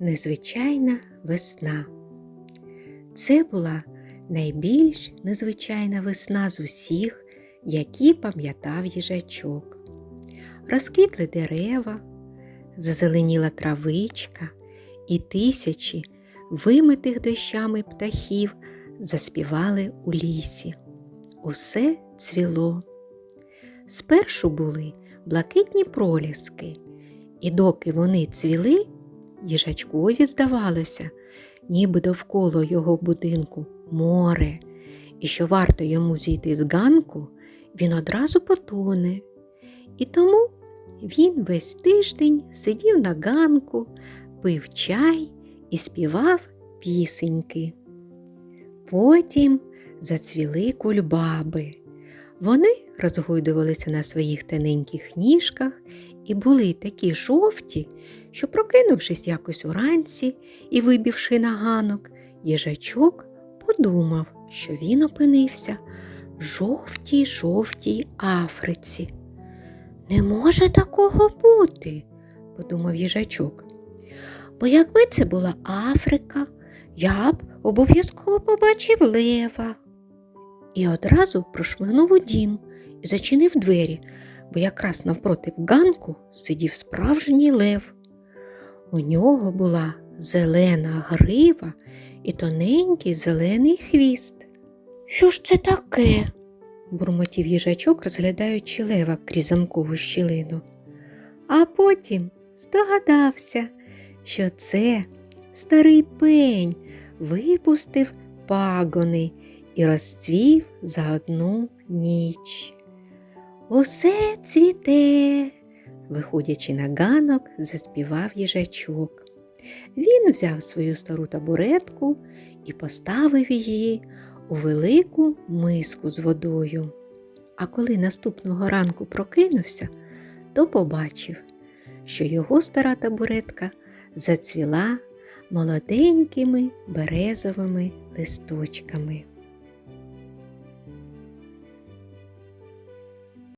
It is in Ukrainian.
незвичайна весна. Це була найбільш незвичайна весна з усіх, які пам'ятав їжачок. Розквітли дерева, зазеленіла травичка, і тисячі вимитих дощами птахів заспівали у лісі. Усе цвіло. Спершу були блакитні проліски, і доки вони цвіли, їжачкові здавалося, ніби довкола його будинку море, і що варто йому зійти з ганку, він одразу потоне. І тому він весь тиждень сидів на ганку, пив чай і співав пісеньки. Потім зацвіли кульбаби. Вони розгойдувалися на своїх тоненьких ніжках і були такі жовті, що, прокинувшись якось уранці і вибівши на ганок, їжачок подумав, що він опинився в жовтій жовтій Африці. Не може такого бути, подумав їжачок. Бо якби це була Африка, я б обов'язково побачив лева. І одразу прошмигнув у дім і зачинив двері, бо якраз навпроти ганку сидів справжній лев. У нього була зелена грива і тоненький зелений хвіст. Що ж це таке? бурмотів їжачок, розглядаючи лева крізь замкову щілину. А потім здогадався, що це старий пень випустив пагони і розцвів за одну ніч. Усе цвіте, виходячи на ганок, заспівав їжачок. Він взяв свою стару табуретку і поставив її у велику миску з водою. А коли наступного ранку прокинувся, то побачив, що його стара табуретка зацвіла молоденькими березовими листочками.